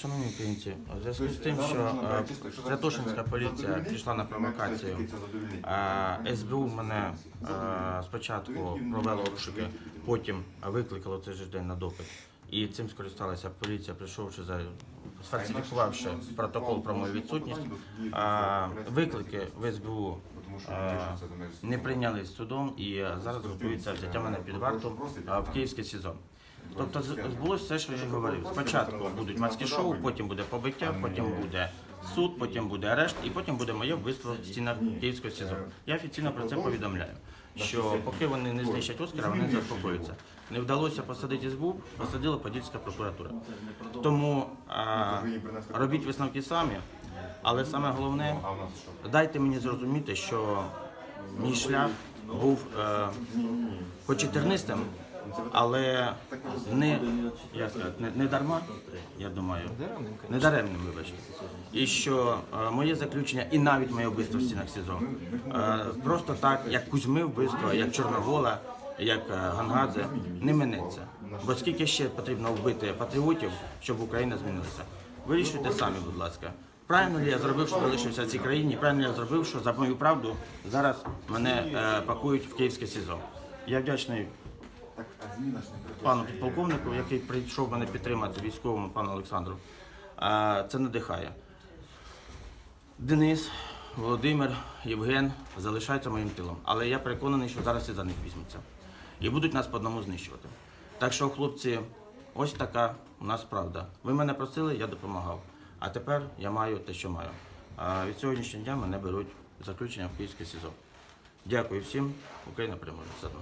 Шановні українці, у зв'язку з тим, що е, Святошинська поліція пішла на провокацію, СБУ мене спочатку провело обшуки, потім викликало цей же день на допит. І цим скористалася поліція, прийшовши за сфальсифікувавши протокол про мою відсутність. Виклики в СБУ не прийняли судом і зараз готується взяття мене під варту в Київський СІЗО. Тобто збулося все, що я говорив. Спочатку будуть маски шоу, потім буде побиття, потім буде суд, потім буде арешт, і потім буде моє вбивство в стінах Київського СІЗО. Я офіційно про це повідомляю. Що поки вони не знищать Оскара, вони заспокоються. Не вдалося посадити СБУ, посадила Подільська прокуратура. Тому а, робіть висновки самі, але саме головне, дайте мені зрозуміти, що мій шлях був е, хоч і тернистим, але не, як сказати, не, не дарма, я думаю, не даремним, вибачте. І що е, моє заключення і навіть моє вбивство в стінах СІЗО е, просто так, як Кузьми вбивство, як Чорновола, як е, Гангадзе, не минеться. Бо скільки ще потрібно вбити патріотів, щоб Україна змінилася? Вирішуйте самі, будь ласка. Правильно ли я зробив, що залишився в цій країні? Правильно я зробив, що за мою правду зараз мене е, пакують в Київське СІЗО. Я вдячний пану підполковнику, який прийшов мене підтримати військовому пану Олександру. Це надихає. Денис, Володимир, Євген залишаються моїм тилом. Але я переконаний, що зараз і за них візьмуться. І будуть нас по одному знищувати. Так що, хлопці, ось така у нас правда. Ви мене просили, я допомагав. А тепер я маю те, що маю. А від сьогоднішнього дня мене беруть заключення в Київське СІЗО. Дякую всім. Україна переможе. Все одно.